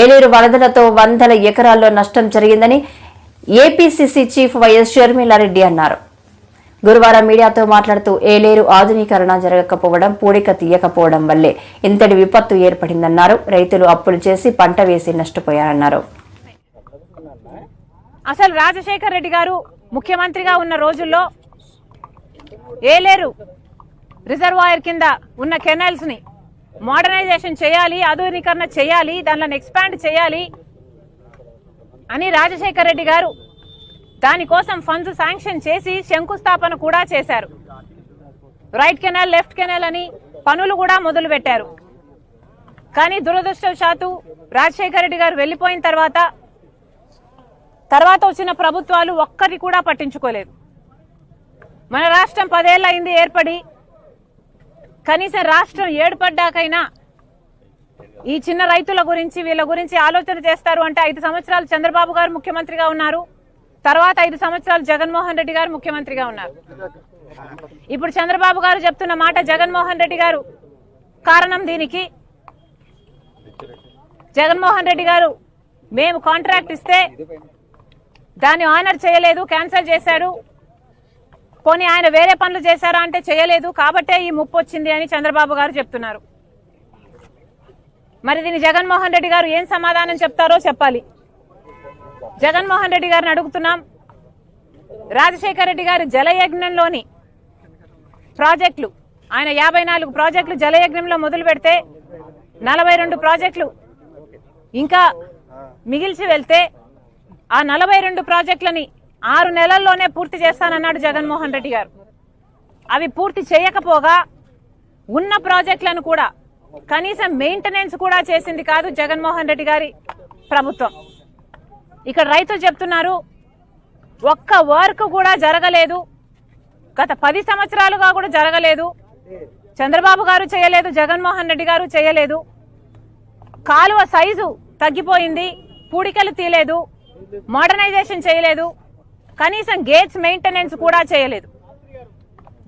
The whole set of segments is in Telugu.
ఏలేరు వరదలతో వందల ఎకరాల్లో నష్టం జరిగిందని ఏపీసీసీ చీఫ్ వైఎస్ షర్మిలారెడ్డి అన్నారు. గురువారం మీడియాతో మాట్లాడుతూ ఏలేరు ఆధునీకరణ జరగకపోవడం పూడిక తీయకపోవడం వల్లే ఇంతటి విపత్తు ఏర్పడిందన్నారు. రైతులు అప్పులు చేసి పంట వేసి నష్టపోయారన్నారు. అసలు రాజశేఖర్ రెడ్డి గారు ముఖ్యమంత్రిగా ఉన్న రోజుల్లో ఏలేరు రిజర్వాయర్ కింద ఉన్న కెనాల్స్ని మోడర్నైజేషన్ చేయాలి ఆధునీకరణ చేయాలి దానిలో ఎక్స్పాండ్ చేయాలి అని రాజశేఖర రెడ్డి గారు దానికోసం ఫండ్స్ శాంక్షన్ చేసి శంకుస్థాపన కూడా చేశారు. రైట్ కెనాల్ లెఫ్ట్ కెనాల్ అని పనులు కూడా మొదలుపెట్టారు. కానీ దురదృష్టవశాత్తు రాజశేఖర రెడ్డి గారు వెళ్ళిపోయిన తర్వాత తర్వాత వచ్చిన ప్రభుత్వాలు ఒక్కరి కూడా పట్టించుకోలేదు. మన రాష్ట్రం పదేళ్ళ అయింది ఏర్పడి కనీసం రాష్ట్రం ఏడుపడ్డాకైనా ఈ చిన్న రైతుల గురించి వీళ్ళ గురించి ఆలోచన చేస్తారు అంటే ఐదు సంవత్సరాలు చంద్రబాబు గారు ముఖ్యమంత్రిగా ఉన్నారు. తర్వాత ఐదు సంవత్సరాలు జగన్మోహన్ రెడ్డి గారు ముఖ్యమంత్రిగా ఉన్నారు. ఇప్పుడు చంద్రబాబు గారు చెప్తున్న మాట జగన్మోహన్ రెడ్డి గారు కారణం దీనికి. జగన్మోహన్ రెడ్డి గారు మేము కాంట్రాక్ట్ ఇస్తే దాన్ని ఆనర్ చేయలేదు క్యాన్సిల్ చేశాడు. పోనీ ఆయన వేరే పనులు చేశారా అంటే చేయలేదు. కాబట్టే ఈ ముప్పు వచ్చింది అని చంద్రబాబు గారు చెప్తున్నారు. మరి దీన్ని జగన్మోహన్ రెడ్డి గారు ఏం సమాధానం చెప్తారో చెప్పాలి. జగన్మోహన్ రెడ్డి గారిని అడుగుతున్నాం. రాజశేఖర రెడ్డి గారి జలయజ్ఞంలోని ప్రాజెక్టులు ఆయన యాభై నాలుగు ప్రాజెక్టులు జలయజ్ఞంలో మొదలు పెడితే నలభై రెండు ప్రాజెక్టులు ఇంకా మిగిల్చి వెళ్తే ఆ నలభై రెండు ప్రాజెక్టులని ఆరు నెలల్లోనే పూర్తి చేస్తానన్నాడు జగన్మోహన్ రెడ్డి గారు. అవి పూర్తి చేయకపోగా ఉన్న ప్రాజెక్టులను కూడా కనీసం మెయింటెనెన్స్ కూడా చేసింది కాదు జగన్మోహన్ రెడ్డి గారి ప్రభుత్వం. ఇక్కడ రైతులు చెప్తున్నారు ఒక్క వర్క్ కూడా జరగలేదు. గత పది సంవత్సరాలుగా కూడా జరగలేదు. చంద్రబాబు గారు చేయలేదు జగన్మోహన్ రెడ్డి గారు చేయలేదు. కాలువ సైజు తగ్గిపోయింది పూడికలు తీయలేదు మోడర్నైజేషన్ చేయలేదు. కనీసం గేట్స్ మెయింటెనెన్స్ కూడా చేయలేదు.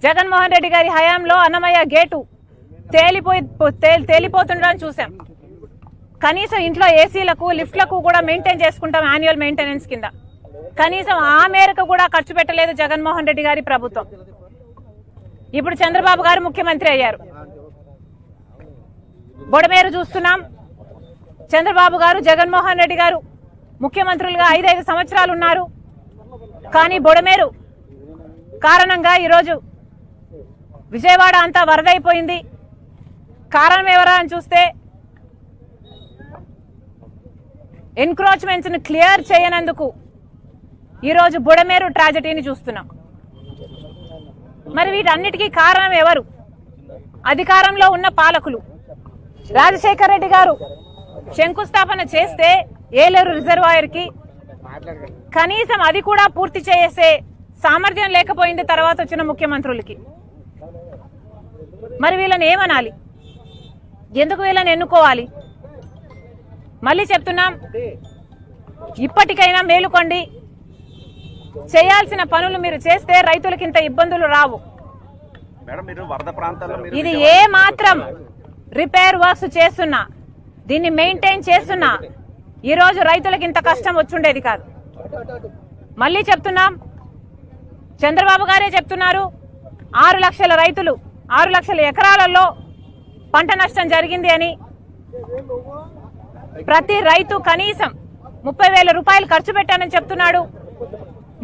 జగన్మోహన్ రెడ్డి గారి హయాంలో అన్నమయ్య గేటు తేలిపోయి తేలిపోతుండడం చూసాం కనీసం ఇంట్లో ఏసీలకు లిఫ్ట్లకు కూడా మెయింటైన్ చేసుకుంటాం యాన్యువల్ మెయింటెనెన్స్ కింద. కనీసం ఆ మేరకు కూడా ఖర్చు పెట్టలేదు జగన్మోహన్ రెడ్డి గారి ప్రభుత్వం. ఇప్పుడు చంద్రబాబు గారు ముఖ్యమంత్రి అయ్యారు. బొడమేరు చూస్తున్నాం. చంద్రబాబు గారు జగన్మోహన్ రెడ్డి గారు ముఖ్యమంత్రులుగా ఐదైదు సంవత్సరాలు ఉన్నారు. కానీ బొడమేరు కారణంగా ఈరోజు విజయవాడ అంతా వరదైపోయింది. కారణం ఎవరా అని చూస్తే ఎన్క్రోచ్మెంట్స్ని క్లియర్ చేయనందుకు ఈరోజు బుడమేరు ట్రాజడీని చూస్తున్నాం. మరి వీటన్నిటికీ కారణం ఎవరు? అధికారంలో ఉన్న పాలకులు. రాజశేఖర రెడ్డి గారు శంకుస్థాపన చేస్తే ఏలేరు రిజర్వాయర్కి కనీసం అది కూడా పూర్తి చేసే సామర్థ్యం లేకపోయింది తర్వాత వచ్చిన ముఖ్యమంత్రులకి. మరి వీళ్ళని ఏమనాలి? ఎందుకు వీళ్ళని ఎన్నుకోవాలి? మళ్ళీ చెప్తున్నాం. ఇప్పటికైనా మేలుకోండి. చేయాల్సిన పనులు మీరు చేస్తే రైతులకి ఇంత ఇబ్బందులు రావు. ఇది ఏ మాత్రం రిపేర్ వర్క్స్ చేస్తున్నా దీన్ని మెయింటైన్ చేస్తున్నా ఈ రోజు రైతులకు ఇంత కష్టం వచ్చుండేది కాదు. మళ్ళీ చెప్తున్నాం. చంద్రబాబు గారే చెప్తున్నారు. ఆరు లక్షల రైతులు ఆరు లక్షల ఎకరాలలో పంట నష్టం జరిగింది అని. ప్రతి రైతు కనీసం ముప్పై వేల రూపాయలు ఖర్చు పెట్టానని చెప్తున్నాడు.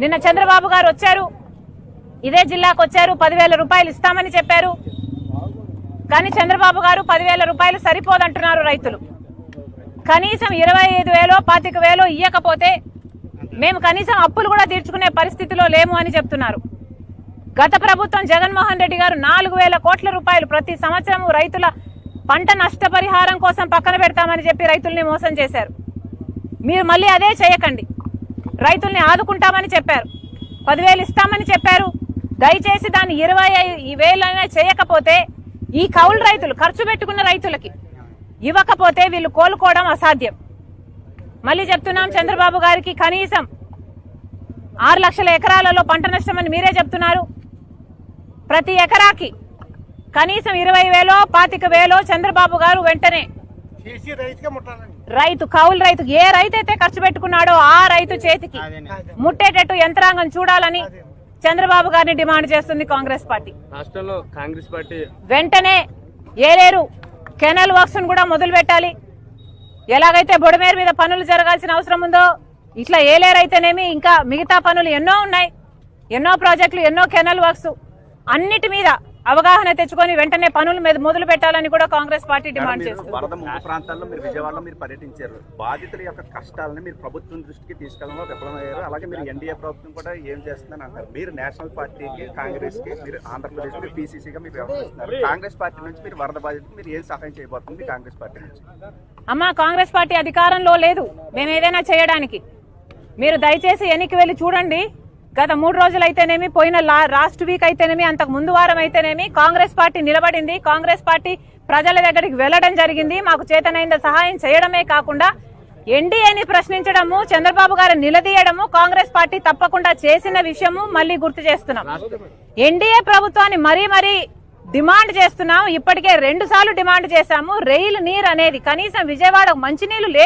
నిన్న చంద్రబాబు గారు వచ్చారు. ఇదే జిల్లాకు వచ్చారు. పదివేల రూపాయలు ఇస్తామని చెప్పారు. కానీ చంద్రబాబు గారు పదివేల రూపాయలు సరిపోదంటున్నారు రైతులు. కనీసం ఇరవై ఐదు వేలో పాతిక వేలో ఇయ్యకపోతే మేము కనీసం అప్పులు కూడా తీర్చుకునే పరిస్థితిలో లేము అని చెప్తున్నారు. గత ప్రభుత్వం జగన్మోహన్ రెడ్డి గారు నాలుగు వేల కోట్ల రూపాయలు ప్రతి సంవత్సరం రైతుల పంట నష్టపరిహారం కోసం పక్కన పెడతామని చెప్పి రైతుల్ని మోసం చేశారు. మీరు మళ్ళీ అదే చేయకండి. రైతుల్ని ఆదుకుంటామని చెప్పారు. పదివేలు ఇస్తామని చెప్పారు. దయచేసి దాన్ని ఇరవై వేలైనా చేయకపోతే ఈ కౌలు రైతులు ఖర్చు పెట్టుకున్న రైతులకి ఇవ్వకపోతే వీళ్ళు కోలుకోవడం అసాధ్యం. మళ్ళీ చెప్తున్నాం చంద్రబాబు గారికి కనీసం ఆరు లక్షల ఎకరాలలో పంట నష్టం అని మీరే చెప్తున్నారు. ప్రతి ఎకరాకి కనీసం ఇరవై వేలో పాతిక వేలో చంద్రబాబు గారు వెంటనే చేసి రైతుకే ముట్టాలండి. రైతు కౌలు రైతు ఏ రైతు అయితే ఖర్చు పెట్టుకున్నాడో ఆ రైతు చేతికి ముట్టేటట్టు యంత్రాంగం చూడాలని చంద్రబాబు గారిని డిమాండ్ చేస్తుంది కాంగ్రెస్ పార్టీ. రాష్ట్రంలో కాంగ్రెస్ పార్టీ వెంటనే ఏలేరు కెనల్ వర్క్స్ కూడా మొదలు పెట్టాలి ఎలాగైతే బొడమేరు మీద పనులు జరగాల్సిన అవసరం ఉందో ఇట్లా ఏలేరు అయితేనేమి ఇంకా మిగతా పనులు ఎన్నో ఉన్నాయి. ఎన్నో ప్రాజెక్టులు ఎన్నో కెనల్ వర్క్స్. అన్నిటి మీద అవగాహన తెచ్చుకొని వెంటనే పనులు మీద మొదలు పెట్టాలని కూడా కాంగ్రెస్ పార్టీ మేడం, డిమాండ్ చేస్తుంది. వరద ముంపు ప్రాంతాల్లో మీరు విజయవాడలో మీరు పర్యటించారు. బాధితుల యొక్క కష్టాలను మీరు ప్రభుత్వం దృష్టికి విఫలమయ్యారు. అలాగే మీరు ఎన్డీఏ ప్రభుత్వం కూడా ఏం చేస్తుందని అంటారు మీరు నేషనల్ పార్టీకి కాంగ్రెస్కి మీరు ఆంధ్రప్రదేశ్ పీసీసీగా మీరు వ్యవహరిస్తున్నారు. కాంగ్రెస్ పార్టీ నుంచి మీరు వరద బాధితులు మీరు ఏం సహాయం చేయబోతుంది కాంగ్రెస్ పార్టీ నుంచి? అమ్మా కాంగ్రెస్ పార్టీ అధికారంలో లేదు. మేము ఏదైనా చేయడానికి. మీరు దయచేసి వెనక్కి వెళ్ళి చూడండి. గత మూడు రోజులైతేనేమి పోయిన లాస్ట్ వీక్ అయితేనేమి అంతకు ముందు వారం అయితేనేమి కాంగ్రెస్ పార్టీ నిలబడింది. కాంగ్రెస్ పార్టీ ప్రజల దగ్గరికి వెళ్ళడం జరిగింది. మాకు చేతనైన సహాయం చేయడమే కాకుండా ఎన్డీఏని ప్రశ్నించడము చంద్రబాబు గారు నిలదీయడము కాంగ్రెస్ పార్టీ తప్పకుండా చేసిన విషయము మళ్ళీ గుర్తు చేస్తున్నాం. ఎన్డీఏ ప్రభుత్వాన్ని మరీ మరీ డిమాండ్ చేస్తున్నాం. ఇప్పటికే రెండు సార్లు డిమాండ్ చేశాము. రెయిల్ నీరు అనేది కనీసం విజయవాడ మంచినీళ్ళు లేని